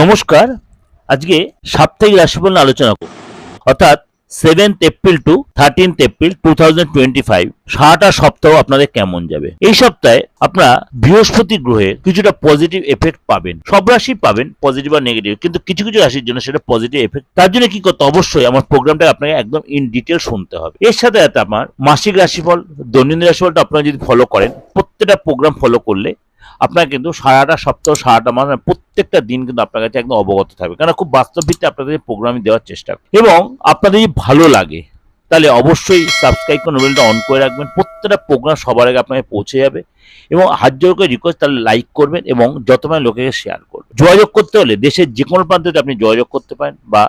নমস্কার। আজকে সাপ্তাহিক রাশিফল নিয়ে আলোচনা করব। অর্থাৎ seventh April to thirteenth April two thousand twenty five সারাটা সপ্তাহ আপনাদের কেমন যাবে? এই সপ্তাহে আপনারা বৃহস্পতি গ্রহের কিছুটা পজিটিভ এফেক্ট পাবেন। সব রাশি পাবেন পজিটিভ আর নেগেটিভ কিন্তু কিছু কিছু রাশির জন্য সেটা পজিটিভ এফেক্ট তার জন্য কি করতে অবশ্যই আমার প্রোগ্রামটা আপনাকে একদম ইন ডিটেল শুনতে হবে। এর সাথে সাথে আমার মাসিক রাশিফল, দৈনন্দিন রাশিফলটা আপনারা যদি ফলো করেন, প্রত্যেকটা প্রোগ্রাম ফলো করলে আপনার কিন্তু সারাটা সপ্তাহ, সারাটা মাস মানে প্রত্যেকটা দিন কিন্তু আপনার কাছে একদম অবগত থাকবে। কারণ খুব বাস্তব ভিত্তিতে আপনাদের প্রোগ্রাম দেওয়ার চেষ্টা এবং আপনাদের যদি ভালো লাগে, তাহলে অবশ্যই সাবস্ক্রাইব করে নোবেলটা অন করে রাখবেন। প্রত্যেকটা প্রোগ্রাম সবার আগে আপনাকে পৌঁছে যাবে। এবং হাত জোর করে রিকোয়েস্ট তাহলে লাইক করবেন এবং যত মানে লোকেকে শেয়ার করবেন। যোগাযোগ করতে হলে দেশের যে কোনো প্রান্তে আপনি যোগাযোগ করতে পারেন বা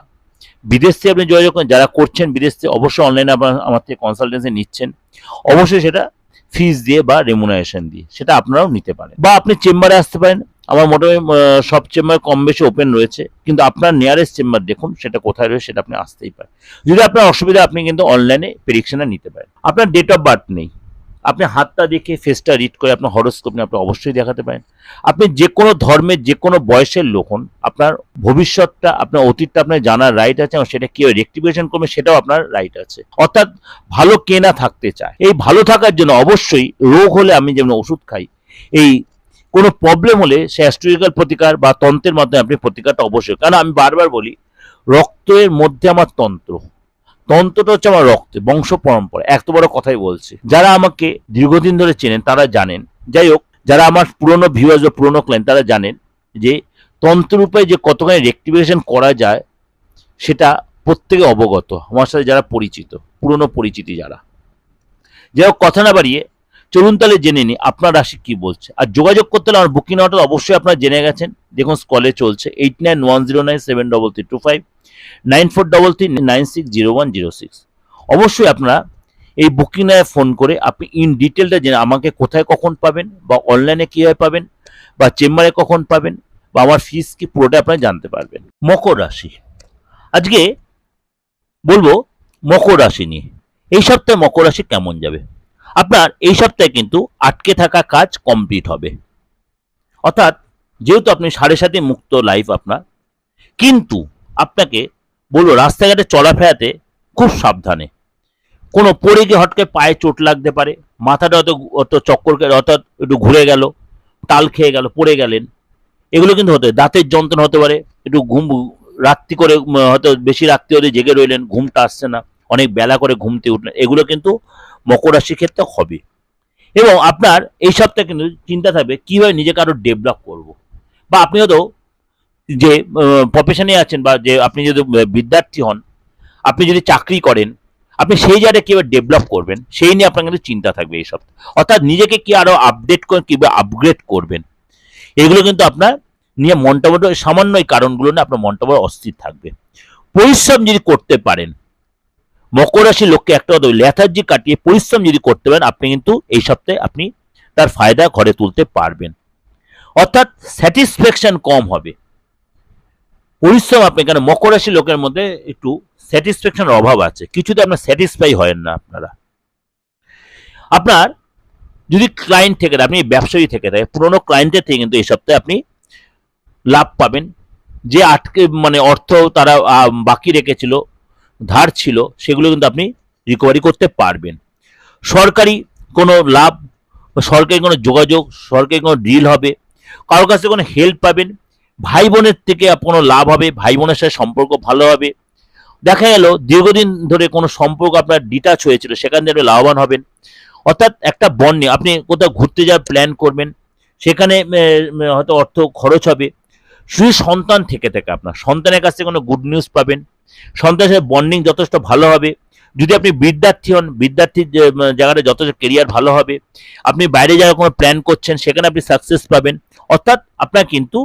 বিদেশ থেকে আপনি যোগাযোগ করেন। যারা করছেন বিদেশ থেকে, অবশ্যই অনলাইনে আপনার আমার থেকে কনসালটেন্সি নিচ্ছেন। অবশ্যই সেটা ফিস দিয়ে বা রেমুনারেশন দিয়ে, সেটা আপনারাও নিতে পারেন। বা আপনি চেম্বারে আসতে পারেন। আমার মোটামুটি সব চেম্বার কম বেশি ওপেন রয়েছে, কিন্তু আপনার নিয়ারেস্ট চেম্বার দেখুন সেটা কোথায় রয়েছে, সেটা আপনি আসতেই পারেন। যদি আপনার অসুবিধা, আপনি কিন্তু অনলাইনে প্রেডিকশনটা নিতে পারেন। আপনার ডেট অফ বার্থ নেই। আপনি হাতটা দেখে ফেসটা রিড করে আপনার হরস্কোপ নিয়ে আপনি অবশ্যই দেখাতে পারেন। আপনি যে কোনো ধর্মের যে কোনো বয়সের লোক হন, আপনার ভবিষ্যৎটা, আপনার অতীতটা আপনার জানার রাইট আছে এবং সেটা কেউ রেক্টিভেশন করবে, সেটাও আপনার রাইট আছে। অর্থাৎ ভালো কে না থাকতে চায়। এই ভালো থাকার জন্য অবশ্যই রোগ হলে আমি যেমন ওষুধ খাই, এই কোনো প্রবলেম হলে সে অ্যাস্ট্রোলজিক্যাল প্রতিকার বা তন্ত্রের মাধ্যমে আপনি প্রতিকারটা অবশ্যই, কারণ আমি বারবার বলি, রক্তের মধ্যে আমার তন্ত্র। তন্ত্রটা হচ্ছে আমার রক্তে, বংশ পরম্পরা, এত বড় কথাই বলছি। যারা আমাকে দীর্ঘদিন ধরে চেনেন, তারা জানেন। যাই হোক, যারা আমার পুরনো ভিউয়ার্স বা পুরনো ক্লায়েন্ট তারা জানেন যে তন্ত্ররূপে যে কতখানি রেক্টিভেশন করা যায়, সেটা প্রত্যেকে অবগত, আমার সাথে যারা পরিচিত, পুরনো পরিচিতি যারা। যাই হোক, কথা না বাড়িয়ে, চলুন তাহলে জেনে নিই, আপনার রাশি কি বলছে? আর যোগাযোগ করতে হলে আমার বুকিং অর্ডার অবশ্যই আপনারা জেনে গেছেন। দেখুন স্কলে চলছে eight nine one zero nine seven double three two five nine four double three nine six zero one zero six. অবশ্যই আপনারা এই বুকিং এ ফোন করে আপনি ইন ডিটেলটা জেনে আমাকে কোথায় কখন পাবেন, বা অনলাইনে কীভাবে পাবেন, বা চেম্বারে কখন পাবেন, বা আমার ফিস কি পুরোটা আপনারা জানতে পারবেন। মকর রাশি। আজকে বলব মকর রাশি নিয়ে। এই সপ্তাহে মকর রাশি কেমন যাবে? আপনার এই সপ্তাহে কিন্তু আটকে থাকা কাজ কমপ্লিট হবে। অর্থাৎ যেহেতু আপনি সাড়ে সাথে মুক্ত লাইফ আপনার, কিন্তু আপনাকে বলব, রাস্তাঘাটে চলাফেরাতে খুব সাবধানে। কোনো পড়ে গিয়ে হটকে পায়ে চোট লাগতে পারে, মাথাটা অত অত চক্কর অর্থাৎ একটু ঘুরে গেল, টাল খেয়ে গেল, পড়ে গেলেন। এগুলো কিন্তু হতে, দাঁতের যন্ত্রণা হতে পারে, একটু ঘুম রাত্রি করে হয়তো বেশি রাত্রি হতে জেগে রইলেন, ঘুমটা আসছে না, অনেক বেলা করে ঘুমতে উঠলেন। এগুলো কিন্তু মকর রাশির ক্ষেত্রে হবে। এবং আপনার এই সপ্তাহে কিন্তু চিন্তা থাকবে, কীভাবে নিজেকে আরও ডেভেলপ করব। বা আপনি হয়তো যে প্রফেশনে আছেন বা যে আপনি যদি বিদ্যার্থী হন, আপনি যদি চাকরি করেন, আপনি সেই জায়গায় কীভাবে ডেভেলপ করবেন, সেই নিয়ে আপনার কিন্তু চিন্তা থাকবে এই সপ্তাহে। অর্থাৎ নিজেকে কি আরও আপডেট করে কীভাবে আপগ্রেড করবেন, এগুলো কিন্তু আপনার নিয়ে মনটা বড়, সামান্য এই কারণগুলো নিয়ে আপনার মনটা বড় অস্থির থাকবে। পরিশ্রম যদি করতে পারেন, মকর রাশির লোককে একটা কথা লেথার্জি কাটিয়ে পরিশ্রম যদি করতে পারেন, আপনি কিন্তু এই সপ্তাহে আপনি তার ফায়দা ঘরে তুলতে পারবেন। অর্থাৎ স্যাটিসফ্যাকশন কম হবে। পরিশ্রম আপনি কেন? মকর রাশির লোকের মধ্যে একটু স্যাটিসফ্যাকশনের অভাব আছে। কিছুতে আপনার স্যাটিসফাই হয় না আপনারা। আপনার যদি ক্লায়েন্ট থাকে, আপনি ব্যবসায়ী থেকে থাকে পুরোনো ক্লায়েন্টের থেকে কিন্তু এই সপ্তাহে আপনি লাভ পাবেন। যে আটকে মানে অর্থ তারা বাকি রেখেছিল ধার ছিল সেগুলো কিন্তু আপনি রিকভারি করতে পারবেন। সরকারি কোনো লাভ সরকারি কোনো যোগাযোগ সরকারি কোনো ডিল হবে কারোর কাছে কোনো হেল্প পাবেন ভাই বোনের থেকে কোনো লাভ হবে ভাই বোনের সাথে সম্পর্ক ভালো হবে। দেখা গেল, দীর্ঘদিন ধরে কোনো সম্পর্ক আপনার ডিটাচ হয়েছিল, সেখান থেকে লাভবান হবেন। অর্থাৎ একটা বন্যে আপনি কোথাও ঘুরতে যাওয়ার প্ল্যান করবেন, সেখানে হয়তো অর্থ খরচ হবে। শুধু সন্তান থেকে থেকে আপনার। সন্তানের কাছ থেকে কোনো গুড নিউজ পাবেন। সন্তানের সাথে বন্ডিং যথেষ্ট ভালো হবে। যদি আপনি বিদ্যার্থী হন, বিদ্যার্থীর জায়গাটা যথেষ্ট কেরিয়ার ভালো হবে। আপনি বাইরে যাওয়ার কোনো প্ল্যান করছেন, সেখানে আপনি সাকসেস পাবেন। অর্থাৎ আপনার কিন্তু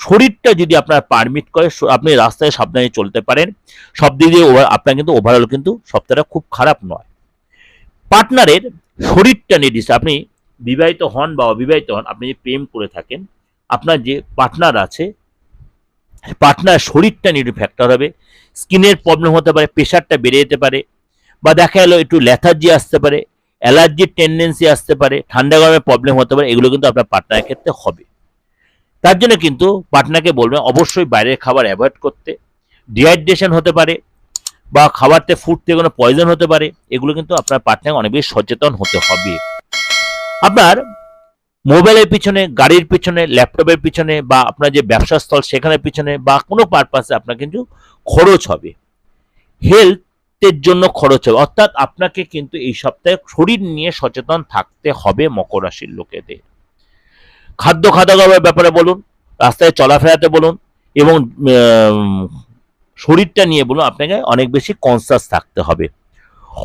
শরীরটা যদি আপনার পারমিট করে আপনি রাস্তায় সাবধানে চলতে পারেন। সব দিক দিয়ে আপনার কিন্তু ওভারঅল কিন্তু সপ্তাহটা খুব খারাপ নয়। পার্টনারের শরীরটা নির্দিষ্ট আপনি বিবাহিত হন বা অবিবাহিত হন, আপনি যে প্রেম করে থাকেন, আপনার যে পার্টনার আছে পার্টনার শরীরটা নিয়ে ফ্যাক্টর হবে। স্কিনের প্রবলেম হতে পারে প্রেশারটা বেড়ে যেতে পারে বা দেখা গেলো একটু ল্যাথার্জি আসতে পারে অ্যালার্জির টেন্ডেন্সি আসতে পারে, ঠান্ডা গরমের প্রবলেম হতে পারে, এগুলো কিন্তু আপনার পার্টনারের ক্ষেত্রে হবে। তার জন্য কিন্তু পার্টনারকে বলবেন অবশ্যই বাইরের খাবার অ্যাভয়েড করতে। ডিহাইড্রেশন হতে পারে বা খাবারতে থেকে কোনো পয়জন হতে পারে, এগুলো কিন্তু আপনার পার্টনার অনেক বেশি সচেতন হতে হবে। আপনার মোবাইলের পিছনে, গাড়ির পিছনে ল্যাপটপের পিছনে বা আপনার যে ব্যবসা স্থল সেখানের পিছনে বা কোনো পারপাসে আপনার কিন্তু খরচ হবে। হেলথের জন্য খরচ হবে। অর্থাৎ আপনাকে কিন্তু এই সপ্তাহে শরীর নিয়ে সচেতন থাকতে হবে মকর রাশির লোকেদের। খাদ্য খাদ্যাভাবের ব্যাপারে বলুন, রাস্তায় চলাফেরাতে বলুন এবং শরীরটা নিয়ে বলুন, আপনাকে অনেক বেশি কনসাস থাকতে হবে।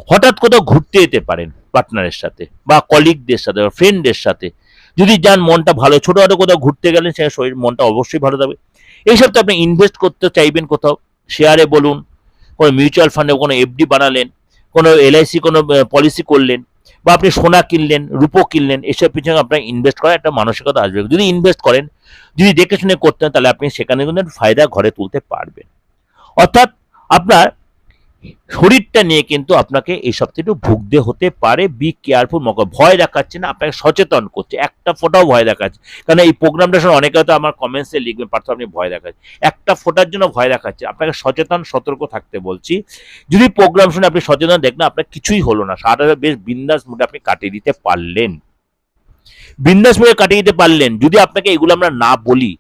হঠাৎ কোথাও ঘুরতে যেতে পারেন পার্টনারের সাথে বা কলিগদের সাথে বা ফ্রেন্ডদের সাথে। যদি যান মনটা ভালো, ছোটোখাটো কোথাও ঘুরতে গেলেন, সে শরীর, মনটা অবশ্যই ভালো থাকবে। এইসব তো আপনি ইনভেস্ট করতে চাইবেন কোথাও শেয়ারে বলুন, কোনো মিউচুয়াল ফান্ডে কোনো এফডি বানালেন, কোনো এলআইসি কোনো পলিসি করলেন বা আপনি সোনা কিনলেন, রূপো কিনলেন এসব পিছনে আপনার ইনভেস্ট করার একটা মানসিকতা আসবে। যদি ইনভেস্ট করেন, যদি দেখে শুনে করতেন, তাহলে আপনি সেখানে কিন্তু ফায়দা ঘরে তুলতে পারবেন। অর্থাৎ আপনার শরীরটা নিয়ে কিন্তু আপনাকে এই সপ্তাহে একটু ভুগতে হতে পারে। বি কেয়ারফুল মকর ভয় দেখাচ্ছে না, আপনাকে সচেতন করছে। একটা ফোটাও ভয় দেখাচ্ছে। কারণ এই প্রোগ্রামটা শুনে অনেকে হয়তো আমার কমেন্টসে লিখবেন, পার্থ আপনি ভয় দেখাচ্ছে একটা ফোটার জন্য ভয় দেখাচ্ছে। আপনাকে সচেতন, সতর্ক থাকতে বলছি। যদি প্রোগ্রাম শুনে আপনি সচেতন দেখবেন আপনার কিছুই হলো না। সারাটা বেশ বিন্দাস মুডে আপনি কাটিয়ে দিতে পারলেন। বিন্দাস মুডে কাটিয়ে দিতে পারলেন। যদি আপনাকে এগুলো আমরা না বলি,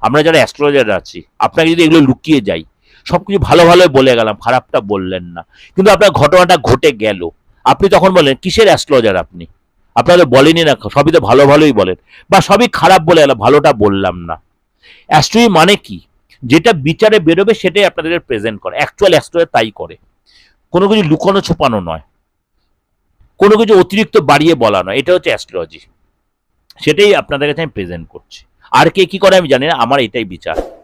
আমরা যারা অ্যাস্ট্রোলজার আছি, আপনাকে যদি এগুলো লুকিয়ে যাই সবকিছু ভালো ভালো বলে গেলাম, খারাপটা বললেন না। কিন্তু আপনার ঘটনাটা ঘটে গেল। আপনি তখন বলেন, কিসের অ্যাস্ট্রোলজার আপনি? আপনারা তো বলেনই না, সবই তো ভালো ভালোই বলেন। বা সবই খারাপ বলে গেলাম, ভালোটা বললাম না। অ্যাস্ট্রোলজি মানে কি? যেটা বিচারে বেরোবে সেটাই আপনাদের প্রেজেন্ট করে। অ্যাকচুয়াল অ্যাস্ট্রোলজার তাই করে। কোনো কিছু লুকানো ছোপানো নয়। কোনো কিছু অতিরিক্ত বাড়িয়ে বলা নয়। এটা হচ্ছে অ্যাস্ট্রোলজি সেটাই আপনাদের কাছে আমি প্রেজেন্ট করছি। আর কে কি করে আমি জানি না, আমার এটাই বিচার।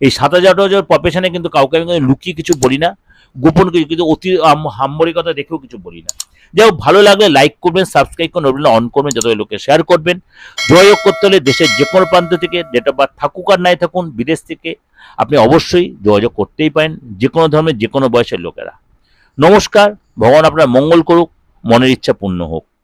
এই সাত হাজার প্রফেশনে কিন্তু কাউকে আমি লুকিয়ে কিছু বলি না, গোপন কিছু, কিন্তু অতি হাম্বরিকতা দেখেও কিছু বলি না। যাই ভালো লাগলে লাইক করবেন সাবস্ক্রাইব করবেন নোটিফিকেশন অন করবেন, যত লোকে শেয়ার করবেন। যোগাযোগ করতে হলে দেশের যে কোনো প্রান্ত থেকে ডেট অফ বার্থ থাকুক আর নাই থাকুন, বিদেশ থেকে আপনি অবশ্যই যোগাযোগ করতেই পারেন, যে কোনো ধর্মের, যে কোনো বয়সের লোকেরা। নমস্কার, ভগবান আপনার মঙ্গল করুক, মনের ইচ্ছা পূর্ণ হোক।